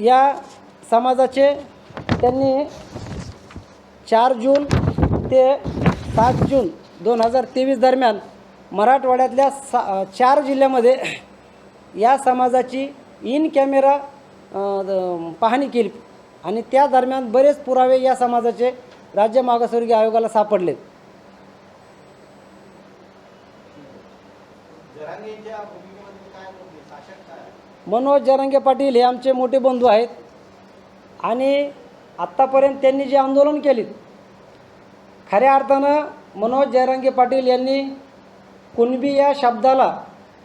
या समाजाचे त्यांनी चार जून ते सात जून दोन हजार तेवीस दरम्यान मराठवाड्यातल्या सा चार जिल्ह्यामध्ये या समाजाची इन कॅमेरा द- पाहणी केली. आणि त्या दरम्यान बरेच पुरावे या समाजाचे राज्य मागासवर्गीय आयोगाला सापडले मनोज जरांगे पाटील हे आमचे मोठे बंधू आहेत. आणि आत्तापर्यंत त्यांनी जे आंदोलन केलीत खऱ्या अर्थानं मनोज जयरंगे पाटील यांनी कुणबी या शब्दाला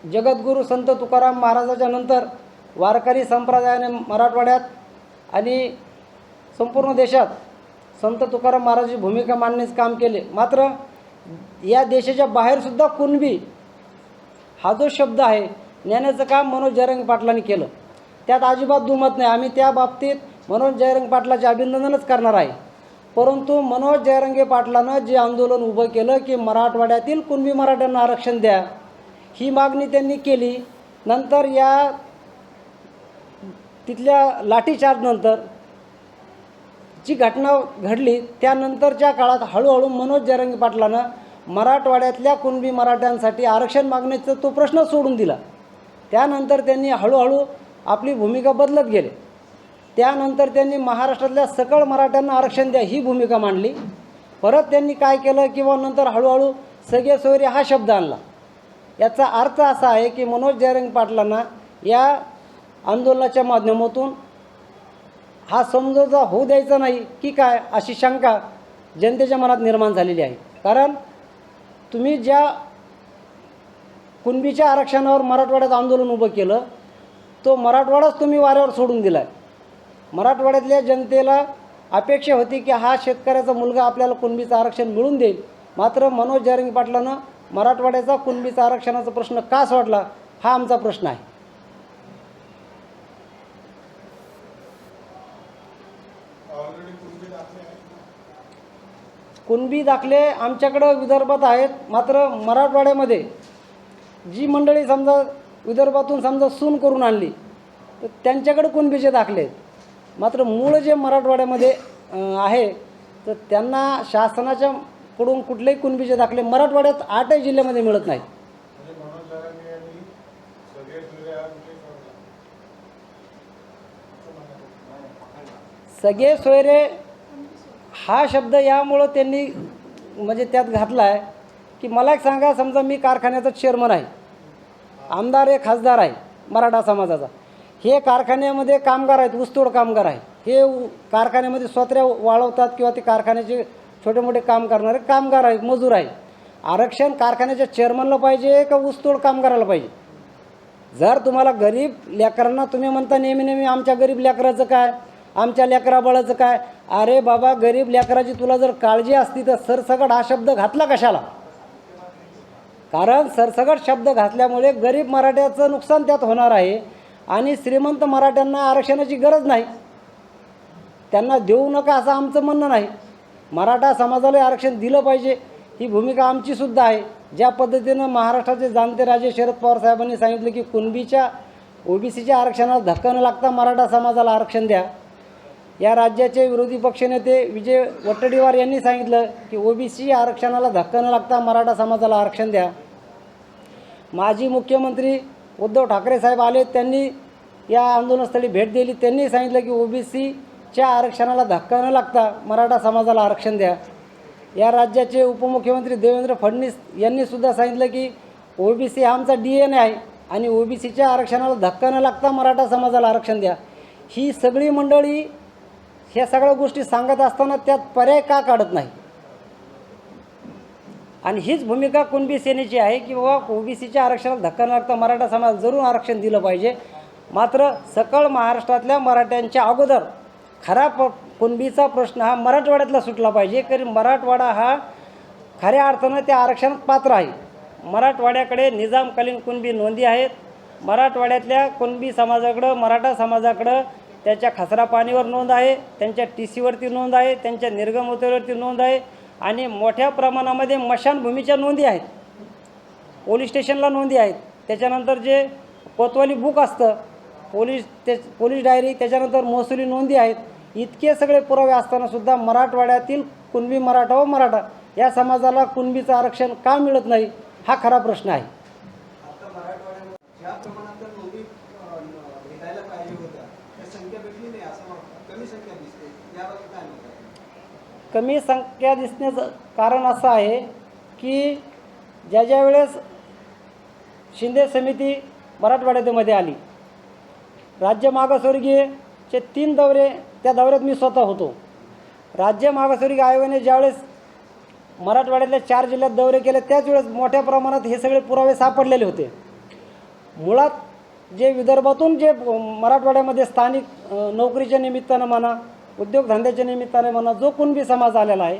जगद्गुरू संत तुकाराम महाराजाच्या नंतर वारकरी संप्रदायाने मराठवाड्यात आणि संपूर्ण देशात संत तुकाराम महाराजाची भूमिका मांडण्याचं काम केले. मात्र या देशाच्या बाहेरसुद्धा कुणबी हा जो शब्द आहे नेण्याचं काम मनोज जयरंग पाटलांनी केलं. त्यात अजिबात दुमत नाही. आम्ही त्या बाबतीत मनोज जयरंग पाटलाचे अभिनंदनच करणार आहे. परंतु मनोज जयरंगे पाटलानं जे आंदोलन उभं केलं की मराठवाड्यातील कुणबी मराठ्यांना आरक्षण द्या ही मागणी त्यांनी केली. नंतर या तिथल्या लाठीचार्जनंतर जी घटना घडली त्यानंतरच्या काळात हळूहळू मनोज जयरंगे पाटलानं मराठवाड्यातल्या कुणबी मराठ्यांसाठी आरक्षण मागण्याचा तो प्रश्न सोडून दिला. त्यानंतर त्यांनी हळूहळू आपली भूमिका बदलत गेले. त्यानंतर त्यांनी महाराष्ट्रातल्या सकळ मराठ्यांना आरक्षण द्या ही भूमिका मांडली. परत त्यांनी काय केलं किंवा नंतर हळूहळू सगळे सोयरे हा शब्द आणला. याचा अर्थ असा आहे की मनोज जयरंग पाटलांना या आंदोलनाच्या माध्यमातून हा समजोजा होऊ द्यायचा नाही की काय अशी शंका जनतेच्या मनात निर्माण झालेली आहे. कारण तुम्ही ज्या कुणबीच्या आरक्षणावर मराठवाड्यात आंदोलन उभं केलं तो मराठवाडाच तुम्ही वाऱ्यावर सोडून दिला आहे मराठवाड्यातल्या जनतेला अपेक्षा होती की हा शेतकऱ्याचा मुलगा आपल्याला कुणबीचं आरक्षण मिळून देईल. मात्र मनोज जयरंगी पाटलानं मराठवाड्याचा कुणबीचा आरक्षणाचा प्रश्न का सोडला हा आमचा प्रश्न आहे. कुणबी दाखले आमच्याकडं विदर्भात आहेत मात्र मराठवाड्यामध्ये जी मंडळी समजा विदर्भातून समजा सून करून आणली तर त्यांच्याकडे कुणबीचे दाखले? आहेत मात्र मूळ जे मराठवाड्यामध्ये आहे तर त्यांना शासनाच्या कडून कुठलेही कुणबीचे दाखले? मराठवाड्यात आठही जिल्ह्यामध्ये मिळत नाहीत. सगळे सोयरे हा शब्द यामुळं त्यांनी म्हणजे त्यात घातला आहे की मला एक सांगा समजा मी कारखान्याचा चेअरमन आहे. आमदार आहे खासदार आहे मराठा समाजाचा. हे कारखान्यामध्ये कामगार आहेत ऊसतोड कामगार आहे. हे उ- कारखान्यामध्ये स्वतऱ्या वाळवतात किंवा ते कारखान्याचे छोटे मोठे काम करणारे कामगार आहेत मजूर आहे आरक्षण कारखान्याच्या चेअरमनला पाहिजे का ऊसतोड कामगाराला पाहिजे? जर तुम्हाला गरीब लेकरांना तुम्ही म्हणता नेहमी नेहमी आमच्या गरीब लेकराचं काय? आमच्या लेकराबाळाचं काय? अरे बाबा गरीब लेकराची तुला जर काळजी असती तर सरसकट हा शब्द घातला कशाला? कारण सरसगट शब्द घातल्यामुळे गरीब मराठ्याचं नुकसान त्यात होणार आहे आणि श्रीमंत मराठ्यांना आरक्षणाची गरज नाही. त्यांना देऊ नका असं आमचं म्हणणं नाही. मराठा समाजाला आरक्षण दिलं पाहिजे ही भूमिका आमचीसुद्धा आहे. ज्या पद्धतीनं महाराष्ट्राचे जाणते राजे शरद पवार साहेबांनी सांगितलं की कुणबीच्या ओबीसीच्या आरक्षणाला धक्का न लागता मराठा समाजाला आरक्षण द्या. या राज्याचे विरोधी पक्षनेते विजय वट्टडीवार यांनी सांगितलं की ओबीसी आरक्षणाला धक्का न लागता मराठा समाजाला आरक्षण द्या. माजी मुख्यमंत्री उद्धव ठाकरे साहेब आले त्यांनी या आंदोलनस्थळी भेट दिली. त्यांनी सांगितलं की ओबीसीच्या आरक्षणाला धक्का न लागता मराठा समाजाला आरक्षण द्या. या राज्याचे उपमुख्यमंत्री देवेंद्र फडणवीस यांनीसुद्धा सांगितलं की ओबीसी हा आमचा डी एन आहे आणि ओबीसीच्या आरक्षणाला धक्का न लागता मराठा समाजाला आरक्षण द्या. ही सगळी मंडळी ह्या सगळ्या गोष्टी सांगत असताना त्यात पर्याय का काढत नाही? आणि हीच भूमिका कुणबी सेनेची आहे की बाबा ओबीसीच्या आरक्षणाला धक्का न लागता मराठा समाज जरूर आरक्षण दिलं पाहिजे. मात्र सकळ महाराष्ट्रातल्या मराठ्यांच्या अगोदर खरा प कुणबीचा प्रश्न हा मराठवाड्यातला सुटला पाहिजे. कारण मराठवाडा हा खऱ्या अर्थानं त्या आरक्षणात पात्र आहे. मराठवाड्याकडे निजामकालीन कुणबी नोंदी आहेत. मराठवाड्यातल्या कुणबी समाजाकडं मराठा समाजाकडं त्याच्या खसरा पाणीवर नोंद आहे त्यांच्या टी सीवरती नोंद आहे त्यांच्या निर्गमतेवरती नोंद आहे आणि मोठ्या प्रमाणामध्ये मशानभूमीच्या नोंदी आहेत. पोलीस स्टेशनला नोंदी आहेत. त्याच्यानंतर जे कोतवाली बुक असतं पोलीस ते पोलीस डायरी त्याच्यानंतर महसुली नोंदी आहेत. इतके सगळे पुरावे असतानासुद्धा मराठवाड्यातील कुणबी मराठा व मराठा या समाजाला कुणबीचं आरक्षण का मिळत नाही हा खरा प्रश्न आहे आता मराठवाड्यामध्ये ज्या प्रमाणात त्या नोंदी अ, न- भेटायला पाहिजे होत्या त्या संख्या भेटली नाही असं मला कमी संख्या दिसते याबाबत काय म्हणतात कमी संख्या दिसण्याचं कारण असं आहे की ज्या ज्या वेळेस शिंदे समिती मराठवाड्यामध्ये आली राज्य मागासवर्गीयचे तीन दौरे त्या दौऱ्यात मी स्वतः होतो. राज्य मागासवर्गीय आयोगाने ज्यावेळेस मराठवाड्यातल्या चार जिल्ह्यात दौरे केले त्याच वेळेस मोठ्या प्रमाणात हे सगळे पुरावे सापडलेले होते. मुळात जे विदर्भातून जे मराठवाड्यामध्ये स्थानिक नोकरीच्या निमित्तानं म्हणा उद्योगधंद्याच्या निमित्ताने म्हणा जो कुणबी समाज आलेला आहे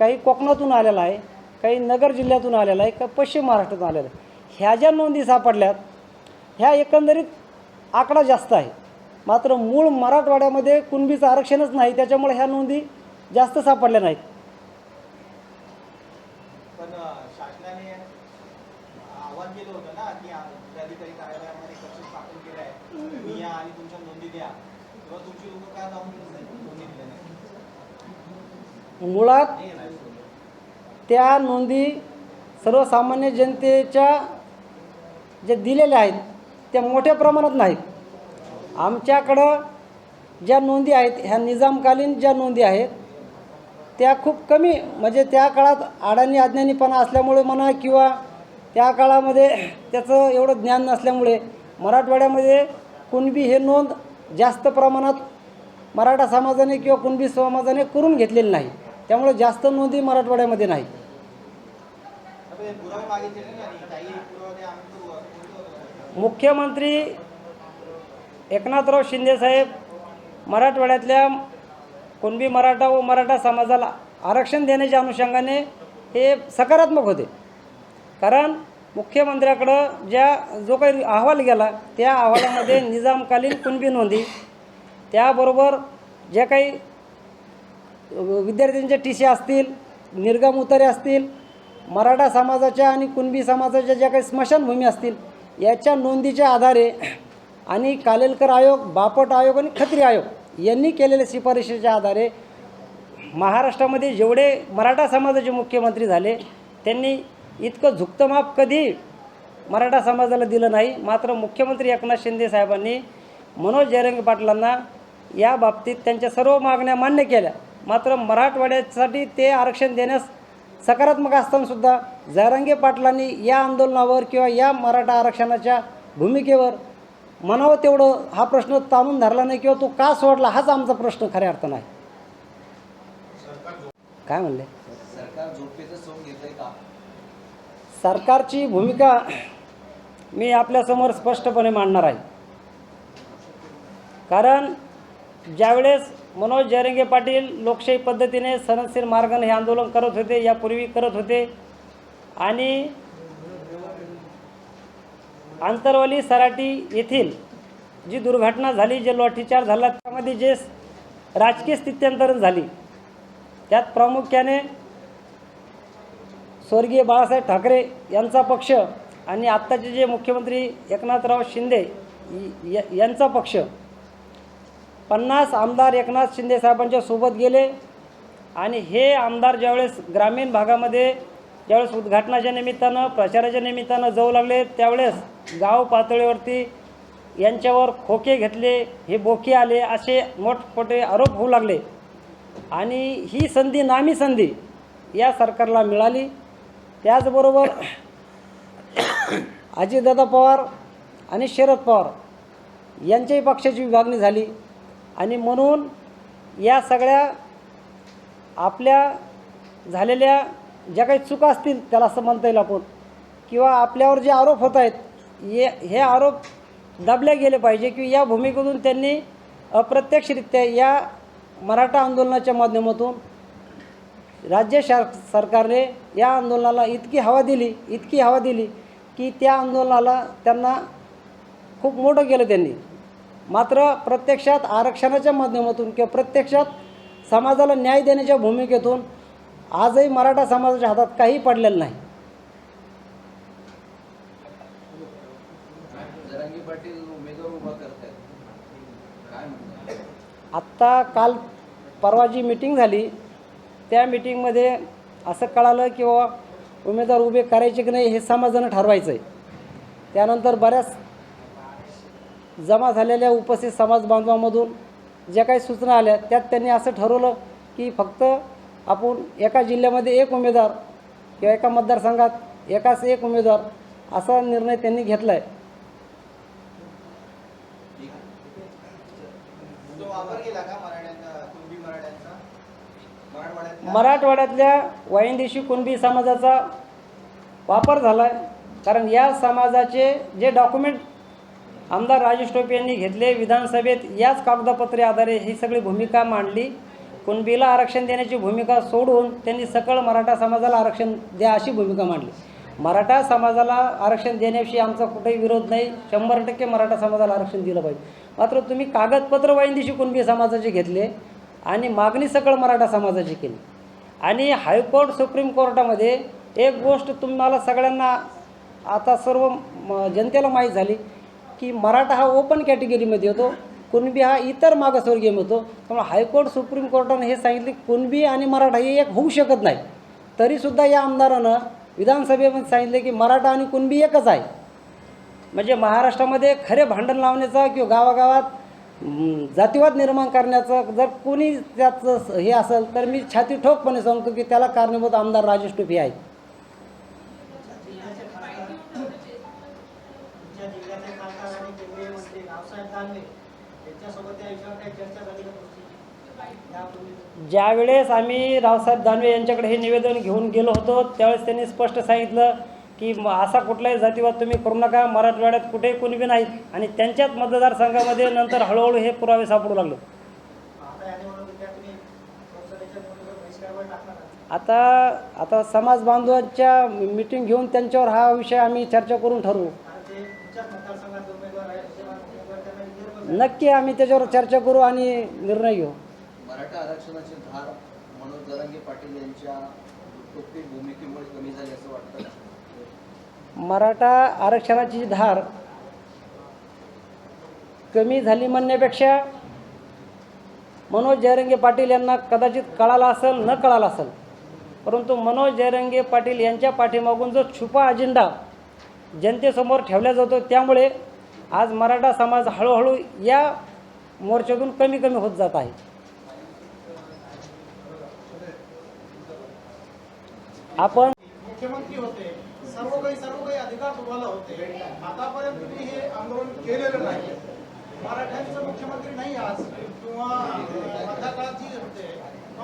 काही कोकणातून आलेला आहे काही नगर जिल्ह्यातून आलेला आहे काही पश्चिम महाराष्ट्रातून आलेला आहे ह्या ज्या नोंदी सापडल्यात ह्या एकंदरीत आकडा जास्त आहे. मात्र मूळ मराठवाड्यामध्ये कुणबीचं आरक्षणच नाही त्याच्यामुळे ह्या नोंदी जास्त सापडल्या नाहीत पण अ, शासनाने आवाहन केलं होतं ना की आ- जिल्हाधिकारी कार्यालयामध्ये कक्ष स्थापन केलं आहे तुम्ही या आणि तुमच्या नोंदी द्या तेव्हा तुमची लोक काय जाऊन नोंदी दिल्या नाही मुळात त्या नोंदी सर्वसामान्य जनतेच्या जे दिलेल्या आहेत त्या मोठ्या प्रमाणात नाहीत. आमच्याकडं ज्या नोंदी आहेत ह्या निजामकालीन ज्या नोंदी आहेत त्या खूप कमी म्हणजे त्या काळात अडाणी अज्ञानीपणा असल्यामुळे म्हणा किंवा त्या काळामध्ये त्याचं एवढं ज्ञान नसल्यामुळे मराठवाड्यामध्ये कुणबी हे नोंद जास्त प्रमाणात मराठा समाजाने किंवा कुणबी समाजाने करून घेतलेली नाही. त्यामुळे जास्त नोंदी मराठवाड्यामध्ये नाही. मुख्यमंत्री एकनाथराव शिंदेसाहेब मराठवाड्यातल्या कुणबी मराठा व मराठा समाजाला आरक्षण देण्याच्या अनुषंगाने हे सकारात्मक होते. कारण मुख्यमंत्र्याकडं ज्या जो काही अहवाल गेला त्या अहवालामध्ये निजामकालीन कुणबी नोंदी त्याबरोबर ज्या काही विद्यार्थ्यांचे टी सी असतील निर्गम उतारे असतील मराठा समाजाच्या आणि कुणबी समाजाच्या ज्या काही स्मशानभूमी असतील याच्या नोंदीच्या आधारे आणि कालेलकर आयोग बापट आयोग आणि खत्री आयोग यांनी केलेल्या शिफारशीच्या आधारे महाराष्ट्रामध्ये जेवढे मराठा समाजाचे मुख्यमंत्री झाले त्यांनी इतकं झुकतं माप कधी मराठा समाजाला दिलं नाही. मात्र मुख्यमंत्री एकनाथ शिंदे साहेबांनी मनोज जयरंग पाटलांना या बाबतीत त्यांच्या सर्व मागण्या मान्य केल्या. मात्र मराठवाड्यासाठी ते आरक्षण देण्यास सकारात्मक असतानासुद्धा जयरंगे पाटलांनी या आंदोलनावर किंवा या मराठा आरक्षणाच्या भूमिकेवर म्हणावं तेवढं हा प्रश्न ताणून धरला नाही किंवा तो का सोडला हाच आमचा प्रश्न खऱ्या अर्थानं आहे. काय म्हणले सरकार झोपेचं सोंग घेतलंय का सरकारची भूमिका मी आपल्यासमोर स्पष्टपणे मांडणार आहे. कारण ज्यावेळेस मनोज जयरंगे पाटील लोकशाही पद्धतीने सनदशीर मार्गाने हे आंदोलन करत होते यापूर्वी करत होते आणि आंतरवाली सराटी येथील जी दुर्घटना झाली जे लाठीचार झाला त्यामध्ये जे राजकीय स्थित्यंतरण झाली त्यात प्रामुख्याने स्वर्गीय बाळासाहेब ठाकरे यांचा पक्ष आणि आत्ताचे जे मुख्यमंत्री एकनाथराव शिंदे य- यांचा पक्ष. पन्नास आमदार एकनाथ शिंदे साहेबांच्या सोबत गेले आणि हे आमदार ज्यावेळेस ग्रामीण भागामध्ये ज्यावेळेस उद्घाटनाच्या निमित्तानं प्रचाराच्या निमित्तानं जाऊ लागले त्यावेळेस गाव पातळीवरती यांच्यावर खोके घेतले हे बोके आले असे मोठमोठे आरोप होऊ लागले. आणि ही संधी नामी संधी या सरकारला मिळाली. त्याचबरोबर अजितदादा पवार आणि शरद पवार यांच्याही पक्षाची विभागणी झाली. आणि म्हणून या सगळ्या आपल्या झालेल्या ज्या काही चुका असतील त्याला असं म्हणता येईल आपण. किंवा आपल्यावर जे आरोप होत आहेत ये हे आरोप दाबले गेले पाहिजे की या भूमिकेतून त्यांनी अप्रत्यक्षरित्या या मराठा आंदोलनाच्या माध्यमातून राज्य शार सरकारने या आंदोलनाला इतकी हवा दिली इतकी हवा दिली की त्या आंदोलनाला त्यांना खूप मोठं केलं त्यांनी. मात्र प्रत्यक्षात आरक्षणाच्या माध्यमातून किंवा प्रत्यक्षात समाजाला न्याय देण्याच्या भूमिकेतून आजही मराठा समाजाच्या हातात काही पडलेलं नाही. आत्ता काल परवा जी मिटिंग झाली त्या मिटिंगमध्ये असं कळालं की बाबा उमेदवार उभे करायचे की नाही हे समाजानं ठरवायचं आहे त्यानंतर बऱ्याच जमा झालेल्या उपस्थित समाज बांधवामधून ज्या काही सूचना आल्या त्यात त्यांनी असं ठरवलं की फक्त आपण एका जिल्ह्यामध्ये एक उमेदवार किंवा एका मतदारसंघात एकाच एक उमेदवार असा निर्णय त्यांनी घेतला आहे तो वापर केला का मराठ्यांचा कुणबी मराठ्यांचा मराठवाड्यात मराठवाड्यातल्या वाईंदेशी कुणबी समाजाचा वापर झाला आहे कारण या समाजाचे जे डॉक्युमेंट आमदार राजेश टोपे यांनी घेतले विधानसभेत याच कागदपत्रे आधारे ही सगळी भूमिका मांडली. कुणबीला आरक्षण देण्याची भूमिका सोडून त्यांनी सकळ मराठा समाजाला आरक्षण द्या अशी भूमिका मांडली. मराठा समाजाला आरक्षण देण्याविषयी आमचा कुठेही विरोध नाही. शंभर टक्के मराठा समाजाला आरक्षण दिलं पाहिजे. मात्र तुम्ही कागदपत्र वाईंदिशी कुणबी समाजाचे घेतले आणि मागणी सकळ मराठा समाजाची केली. आणि हायकोर्ट सुप्रीम कोर्टामध्ये एक गोष्ट तुम्हाला सगळ्यांना आता सर्व म- जनतेला माहीत झाली की मराठा हा ओपन कॅटेगरीमध्ये येतो कुणबी हा इतर मागासवर्गीय येतो त्यामुळे हायकोर्ट सुप्रीम कोर्टाने हे सांगितले कुणबी आणि मराठा हे एक होऊ शकत नाही. तरीसुद्धा या आमदारानं विधानसभेमध्ये सांगितले की मराठा आणि कुणबी एकच आहे. म्हणजे महाराष्ट्रामध्ये खरे भांडण लावण्याचा किंवा गावागावात जातीवाद निर्माण करण्याचं जर कोणी त्याचं हे असेल तर मी छाती ठोकपणे सांगतो की त्याला कारणीभूत आमदार राजेश टोपे आहेत. ज्यावेळेस आम्ही रावसाहेब दानवे यांच्याकडे हे निवेदन घेऊन गेलो होतो त्यावेळेस त्यांनी स्पष्ट सांगितलं की असा कुठलाही जातीवाद तुम्ही करू नका. मराठवाड्यात कुठेही कोणी बी नाहीत आणि त्यांच्याच मतदारसंघामध्ये नंतर हळूहळू हे पुरावे सापडू लागले. आता आता समाज बांधवांच्या मिटिंग घेऊन त्यांच्यावर हा विषय आम्ही चर्चा करून ठरवू. नक्की आम्ही त्याच्यावर चर्चा करू आणि निर्णय घेऊ. मराठा आरक्षणाची धार मनोज जरांगे पाटील यांच्या भूमिकेमुळे कमी झाली असं वाटतं मराठा आरक्षणाची धार कमी झाली म्हणण्यापेक्षा मनोज जयरंगे पाटील यांना कदाचित कळाला असेल न कळाला असेल. परंतु मनोज जयरंगे पाटील यांच्या पाठीमागून जो छुपा अजेंडा जनतेसमोर ठेवला जातो त्यामुळे आज मराठा समाज हळूहळू या मोर्चातून कमी कमी होत जात आहे. आपण मुख्यमंत्री होते. सर्व काही सर्व काही अधिकार तुम्हाला होते. आतापर्यंत तुम्ही हे आंदोलन केलेलं नाही मराठ्यांचं मुख्यमंत्री नाही आज किंवा अं, मधल्या काळात जी होते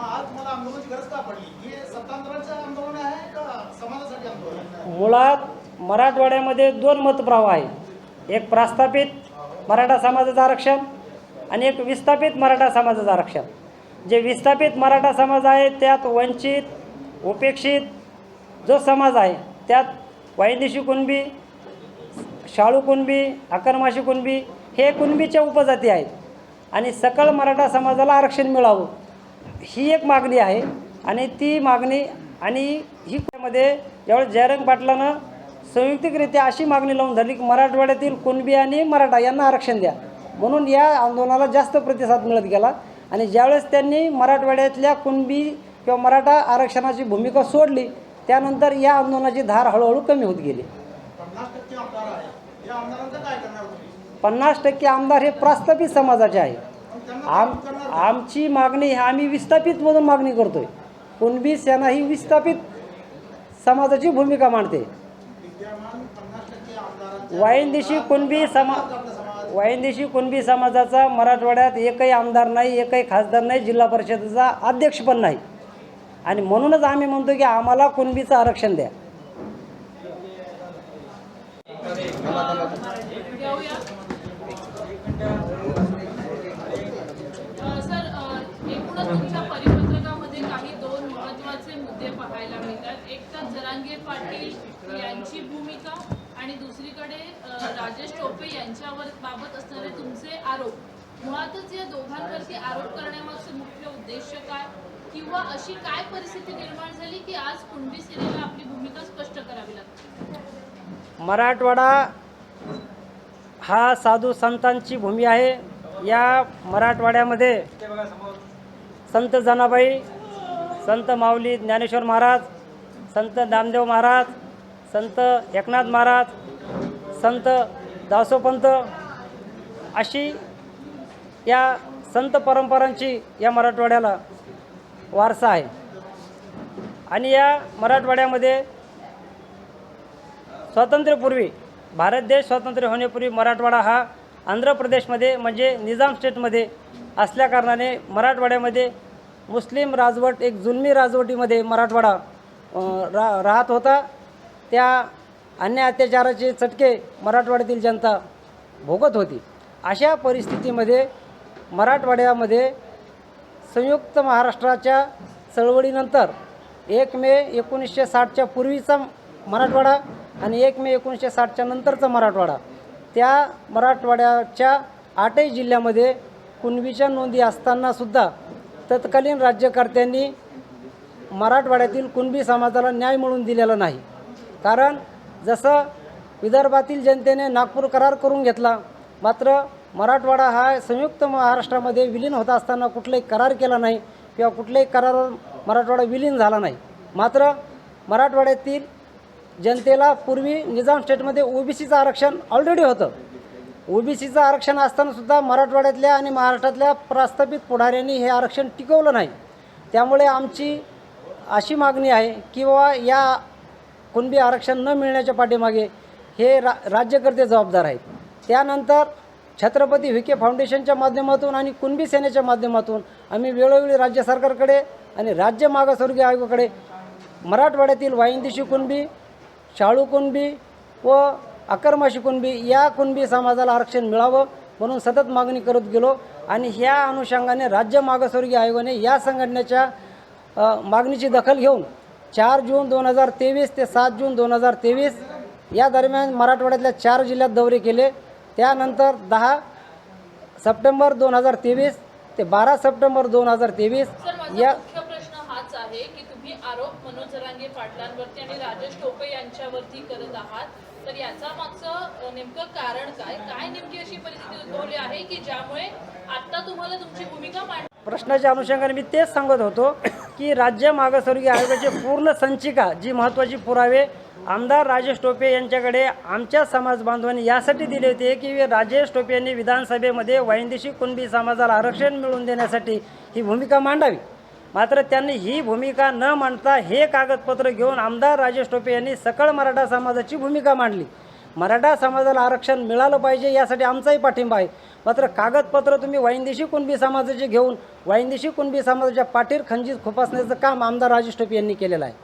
आज मला आंदोलनाची गरज का पडली? हे सत्तांतराचं आंदोलन आहे का समाजासाठी आंदोलन मुळात मराठवाड्यामध्ये दोन मतप्रवाह आहे एक प्रस्थापित मराठा समाजाचं आरक्षण आणि एक विस्थापित मराठा समाजाचं आरक्षण. जे विस्थापित मराठा समाज आहे त्यात वंचित उपेक्षित जो समाज आहे त्यात वायदेशी कुणबी शाळू कुणबी अकरमाशी कुणबी हे कुणबीच्या उपजाती आहेत. आणि सकल मराठा समाजाला आरक्षण मिळावं ही एक मागणी आहे. आणि ती मागणी आणि ही मध्ये ज्यावेळेस जयरंग पाटलानं संयुक्तिकरित्या अशी मागणी लावून धरली की मराठवाड्यातील कुणबी आणि मराठा यांना आरक्षण द्या. म्हणून या आंदोलनाला जास्त प्रतिसाद मिळत गेला. आणि ज्यावेळेस त्यांनी मराठवाड्यातल्या कुणबी किंवा मराठा आरक्षणाची भूमिका सोडली त्यानंतर या आंदोलनाची धार हळूहळू कमी होत गेली. पन्नास टक्के आमदार हे प्रस्थापित समाजाचे आहे आम आमची मागणी ही आम्ही विस्थापितमधून मागणी करतोय. कुणबी सेना ही विस्थापित समाजाची भूमिका मांडते. वायंदेशी कुणबी समा वायंदेशी कुणबी समाजाचा मराठवाड्यात एकही आमदार नाही एकही खासदार नाही जिल्हा परिषदेचा अध्यक्ष पण नाही. आणि म्हणूनच आम्ही म्हणतो की आम्हाला कुणबीचं आरक्षण द्या. सर तुमच्या काही दोन मुद्दे पाहायला मिळतात. एक तर पाटील यांची भूमिका आणि दुसरीकडे राजेश टोपे यांच्यावर बाबत असणारे तुमचे आरोप. मुळातच या दोघांवरती आरोप करण्यामध्ये किंवा अशी काय परिस्थिती निर्माण झाली की आज कुणबी सेनेला आपली भूमिका स्पष्ट करावी लागते? मराठवाडा हा साधू संतांची भूमी आहे. या मराठवाड्यामध्ये संत जनाबाई संत माऊली ज्ञानेश्वर महाराज संत नामदेव महाराज संत एकनाथ महाराज संत दासोपंत अशी या संत परंपरांची या मराठवाड्याला वारसा आहे. आणि या मराठवाड्यामध्ये स्वातंत्र्यपूर्वी भारत देश स्वातंत्र्य होण्यापूर्वी मराठवाडा हा आंध्र प्रदेशमध्ये म्हणजे निजाम स्टेटमध्ये असल्याकारणाने मराठवाड्यामध्ये मुस्लिम राजवट एक जुलमी राजवटीमध्ये मराठवाडा रा राहत होता. त्या अन्य अत्याचाराचे चटके मराठवाड्यातील जनता भोगत होती. अशा परिस्थितीमध्ये मराठवाड्यामध्ये संयुक्त महाराष्ट्राच्या चळवळीनंतर एक मे एकोणीसशे साठच्या पूर्वीचा मराठवाडा आणि एक मे एकोणीसशे साठच्या नंतरचा मराठवाडा. त्या मराठवाड्याच्या आठही जिल्ह्यामध्ये कुणबीच्या नोंदी असतानासुद्धा तत्कालीन राज्यकर्त्यांनी मराठवाड्यातील कुणबी समाजाला न्याय मिळून दिलेला नाही. कारण जसं विदर्भातील जनतेने नागपूर करार करून घेतला मात्र मराठवाडा हा संयुक्त महाराष्ट्रामध्ये विलीन होत असताना कुठलाही करार केला नाही किंवा कुठल्याही करारावर मराठवाडा विलीन झाला नाही. मात्र मराठवाड्यातील जनतेला पूर्वी निजाम स्टेटमध्ये ओबीसीचं आरक्षण ऑलरेडी होतं. ओबीसीचं आरक्षण असतानासुद्धा मराठवाड्यातल्या आणि महाराष्ट्रातल्या प्रस्थापित पुढाऱ्यांनी हे आरक्षण टिकवलं नाही. त्यामुळे आमची अशी मागणी आहे की बाबा या कुणबी आरक्षण न मिळण्याच्या पाठीमागे हे रा राज्यकर्ते जबाबदार आहेत. त्यानंतर छत्रपती विखे फाउंडेशनच्या माध्यमातून आणि कुणबी सेनेच्या माध्यमातून आम्ही वेळोवेळी राज्य सरकारकडे आणि राज्य मागासवर्गीय आयोगाकडे मराठवाड्यातील वाईंदिशी कुणबी शाळू कुणबी व अकरमाशी कुणबी या कुणबी समाजाला आरक्षण मिळावं म्हणून सतत मागणी करत गेलो आणि ह्या अनुषंगाने राज्य मागासवर्गीय आयोगाने या संघटनेच्या मागणीची दखल घेऊन चार जून दोन हजार तेवीस ते सात जून दोन हजार तेवीस या दरम्यान मराठवाड्यातल्या चार जिल्ह्यात दौरे केले. त्यानंतर दहा सप्टेंबर दोन हजार तेवीस ते बारा सप्टेंबर दोन हजार तेवीस या प्रश्न हाच आहे की तुम्ही आरोप मनोज जरांगे पाटलांवरती आणि राजेश टोपे यांच्यावरती करत आहात. तर याचा मागचं नेमकं कारण काय? काय नेमकी अशी परिस्थिती उद्भवली आहे की ज्यामुळे आता तुम्हाला तुमची भूमिका मांड प्रश्नाच्या अनुषंगाने मी तेच सांगत होतो की राज्य मागासवर्गीय आयोगाची पूर्ण संचिका जी महत्त्वाची पुरावे आमदार राजेश टोपे यांच्याकडे आमच्या समाज बांधवांनी यासाठी दिले होते की राजेश टोपे यांनी विधानसभेमध्ये वाईंदिशी कुणबी समाजाला आरक्षण मिळवून देण्यासाठी ही भूमिका मांडावी. मात्र त्यांनी ही भूमिका न मांडता हे कागदपत्र घेऊन आमदार राजेश टोपे यांनी सकळ मराठा समाजाची भूमिका मांडली. मराठा समाजाला आरक्षण मिळालं पाहिजे यासाठी आमचाही पाठिंबा आहे. मात्र कागदपत्र तुम्ही वाईंदिशी कुणबी समाजाचे घेऊन वाईंदिशी कुणबी समाजाच्या पाठीर खंजीत खुपासण्याचं काम आमदार राजेश टोपे यांनी केलेलं आहे.